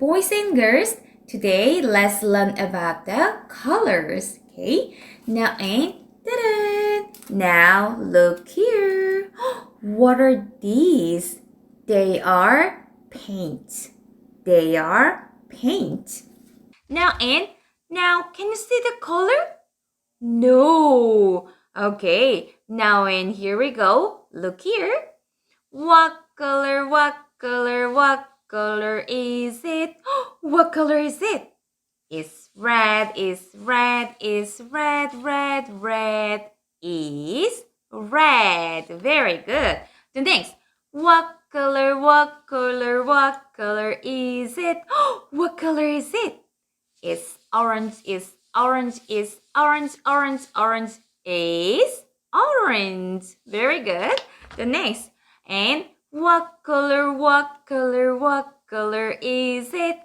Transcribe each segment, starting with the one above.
learners. Today, let's learn about the colors. Okay. Now, eh? and! Now, look here. What are these? They are paint. They are paint. Now, and now, can you see the color? No. Okay. Now, and here we go. Look here. What color? What color? What color is it? what color is it? It's red, it's red, it's red, red, red, is red. Very good. The next, what color, what color, what color is it? what color is it? It's orange, it's orange, is orange, orange, orange, is orange. Very good. The next, and what color, what color, what color is it?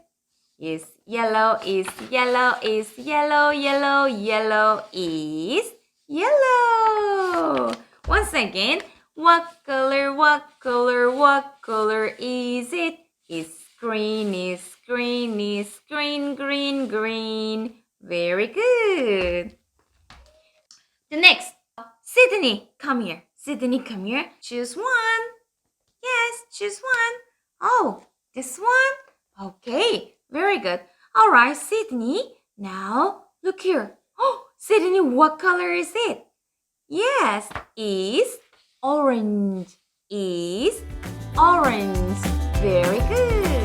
Is yellow, is yellow, is yellow, yellow, yellow, is yellow. Once again, what color, what color, what color is it? Is green, is green, is green, green, green. Very good. The next, Sydney, come here. Sydney, come here. Choose one. Choose one. Oh, this one? Okay, very good. All right, Sydney. Now, look here. Oh, Sydney, what color is it? Yes, is orange. Is orange. Very good.